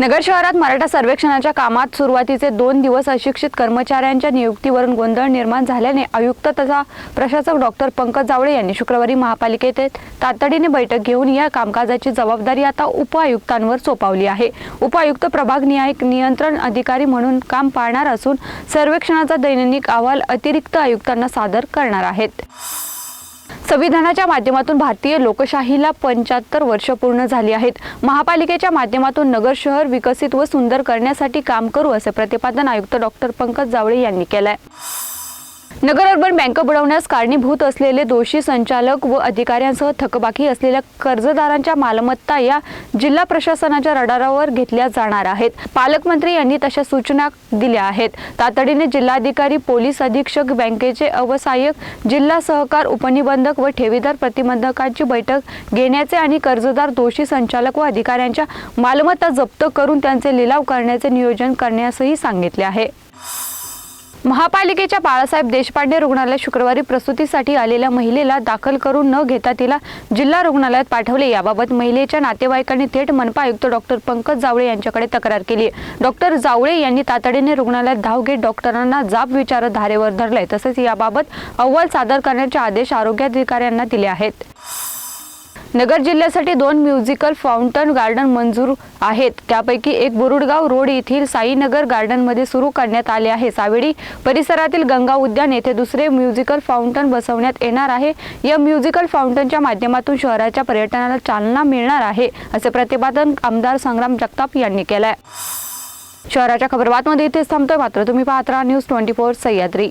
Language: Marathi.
नगर शहरात मराठा सर्वेक्षणाच्या कामात सुरुवातीचे दोन दिवस अशिक्षित कर्मचाऱ्यांच्या नियुक्तीवरून गोंधळ निर्माण झाल्याने आयुक्त तथा प्रशासक डॉक्टर पंकज जावळे यांनी शुक्रवारी महापालिकेत तातडीने बैठक घेऊन या कामकाजाची जबाबदारी आता उपआयुक्तांवर सोपवली आहे. उपायुक्त प्रभाग न्यायिक नियंत्रण अधिकारी म्हणून काम पाळणार असून सर्वेक्षणाचा दैनंदिक अहवाल अतिरिक्त आयुक्तांना सादर करणार आहेत. संविधानाच्या माध्यमातून भारतीय लोकशाहीला पंच्याहत्तर वर्ष पूर्ण झाली आहेत. महापालिकेच्या माध्यमातून नगर शहर विकसित व सुंदर करण्यासाठी काम करू असे प्रतिपादन आयुक्त डॉक्टर पंकज जावळे यांनी केलंय. नगर अर्बन बँक बुडवण्यास कारणीभूत असलेले दोषी संचालक व अधिकाऱ्यांसह थकबाकी असलेल्या कर्जदारांच्या मालमत्ता या जिल्हा प्रशासनाच्या रडारावर घेतल्या जाणार आहेत. पालकमंत्री यांनी तशा सूचना दिल्या आहेत. तातडीने जिल्हाधिकारी पोलीस अधीक्षक बँकेचे अवसायक जिल्हा सहकार उपनिबंधक व ठेवीदार प्रतिबंधकांची बैठक घेण्याचे आणि कर्जदार दोषी संचालक व अधिकाऱ्यांच्या मालमत्ता जप्त करून त्यांचे लिलाव करण्याचे नियोजन करण्यासही सांगितले आहे. महापालिकेच्या बाळासाहेब देशपांडे रुग्णालयात शुक्रवारी प्रसूतीसाठी आलेल्या महिलेला दाखल करून न घेता तिला जिल्हा रुग्णालयात पाठवले. याबाबत महिलेच्या नातेवाईकांनी थेट मनपा आयुक्त डॉक्टर पंकज जावळे यांच्याकडे तक्रार केली डॉक्टर जावळे यांनी तातडीने रुग्णालयात धाव घेत डॉक्टरांना जाब विचारत धारेवर धरले तसेच याबाबत अहवाल सादर करण्याचे आदेश आरोग्याधिकाऱ्यांना दिले आहेत. नगर जिल्ह्यासाठी दोन म्युझिकल फाउंटन गार्डन मंजूर आहेत. त्यापैकी एक बुरुडगाव रोड येथील साईनगर गार्डनमध्ये सुरू करण्यात आले आहे. सावेडी परिसरातील गंगा उद्यान येथे दुसरे म्युझिकल फाउंटन बसवण्यात येणार आहे. या म्युझिकल फाउंटनच्या माध्यमातून शहराच्या पर्यटनाला चालना मिळणार आहे असे प्रतिपादन आमदार संग्राम जगताप यांनी केलंय. शहराच्या खबरबातमध्ये इथेच थांबतोय. मात्र तुम्ही पाहत राहा news twenty four Sahyadri.